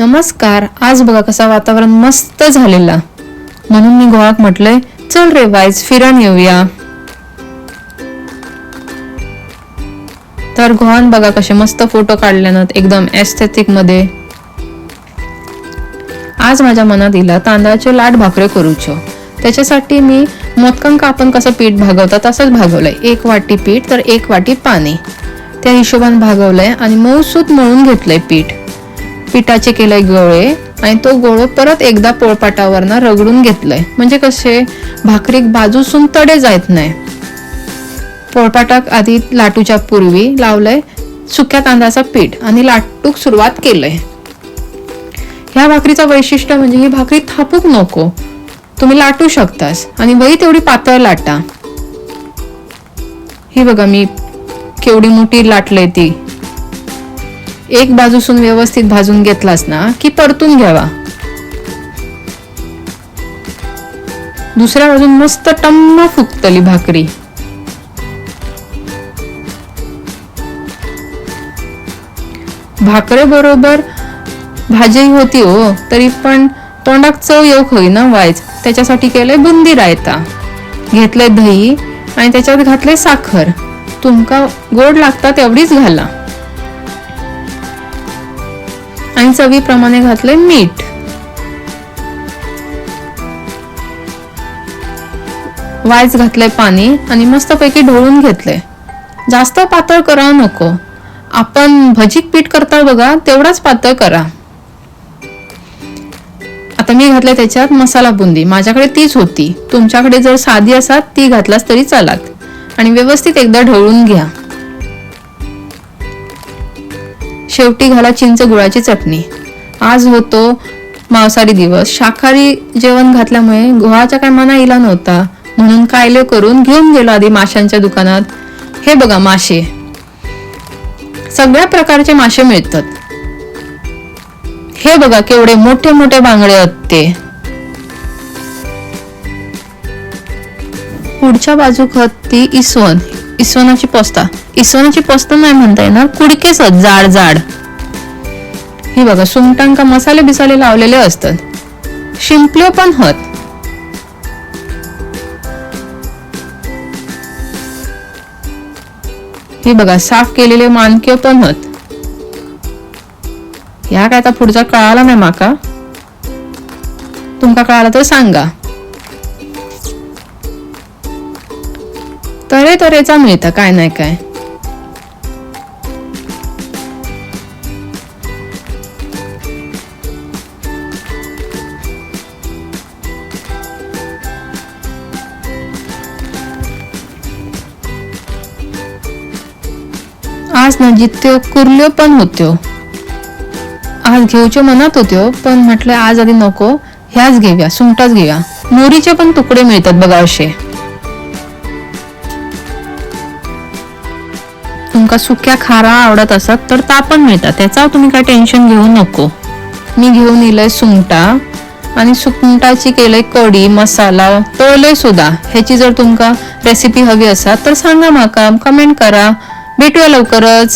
नमस्कार आज बघा कसा वातावरण मस्त झालेला. म्हणून मी गोवाक म्हटलंय चल रे वाईज फिरण येऊया. तर गोवान बघा कसे मस्त फोटो काढल्यानं एकदम एस्थेटिकमध्ये. आज माझ्या मनात इला तांदळाचे लाट भाकरे करूच्यो त्याच्यासाठी मी मोदकांक आपण कसं पीठ भागवतात तसंच भागवलंय. एक वाटी पीठ तर एक वाटी पाणी. त्या हिशोबाने भागवलंय आणि मऊसूत मळून घेतलंय पीठ. पिठाचे केलंय गोळे आणि तो गोळो परत एकदा पोळपाटावरनं रगडून घेतलंय. म्हणजे कसे? भाकरीक बाजूसून तडे जायत नाही. पोळपाटाक आधी लाटूच्या पूर्वी लावलंय सुक्या तांदळाचं पीठ आणि लाटूक सुरुवात केलंय. ह्या भाकरीचं वैशिष्ट्य म्हणजे ही भाकरी थापूक नको. तुम्ही लाटू शकतास आणि वही तेवढी पातळ लाटा. ही बघा मी केवढी मोठी लाटलंय ती. एक बाजूसून व्यवस्थित भाजून घेतलास ना की परतून घ्यावा. दुसऱ्या बाजून मस्त टम्म फुकतली भाकरी. भाकरे बरोबर भाजी होती हो तरी पण तोंडाक चव येऊ होई ना वायच त्याच्यासाठी केलंय बुंदी रायता. घेतलंय दही आणि त्याच्यात घातलंय साखर. तुमका गोड लागता तेवढीच घाला. आणि चवीप्रमाणे घातलंय मीठ. वायच घातलंय पाणी आणि मस्तपैकी ढोळून घेतलंय. जास्त पातळ करा नको. आपण भजीक पीठ करता बघा तेवढाच पातळ करा. आता मी घातलंय त्याच्यात मसाला बुंदी. माझ्याकडे तीच होती. तुमच्याकडे जर साधी असात ती घातलास तरी चालात आणि व्यवस्थित एकदा ढवळून घ्या. शेवटी घाला चिंच गुळाची चटणी. आज होतो मांसाहारी दिवस. शाकाहारी जेवण घातल्यामुळे गुहाच्या काय मना इला नव्हता. म्हणून कायले करून घेऊन गेलो आधी माशांच्या दुकानात. हे बघा मासे सगळ्या प्रकारचे मासे मिळतात. हे बघा केवढे मोठे मोठे बांगडे आहेत ते पुढच्या बाजूक आहेत ती इसवण. इसवनाची पोस्ता. इसवणाची पोस्ता नाही म्हणता येणार. कुडकेच जाड जाड. ही बघा सुंगटांका मसाले बिसाले लावलेले असतात. शिंपल्यो पण हत. ही बघा साफ केलेले मानके पण हत. ह्या काय आता पुढचा कळाला नाही माका? तुमका कळाला तर सांगा. तरे तरेचा मिळतं काय नाही काय. आज ना जित्यो कुर्ल्यो पण होत्यो. आज घेऊच्या मनात होत्यो पण म्हटलं आज आधी नको ह्याच घेऊया सुंगटाच घेऊया. मोरीचे पण तुकडे मिळतात बघा असे. तुमका सुक्या खारा आवडत असत तर ता पण मिळतात. त्याचा तुम्ही काय टेन्शन घेऊ नको. मी घेऊन येलंय सुंगटा आणि सुंगटाची केलंय कढी मसाला तळलंय सुद्धा. ह्याची जर तुमका रेसिपी हवी असा तर सांगा माका. कमेंट करा. भेटूया लवकरच.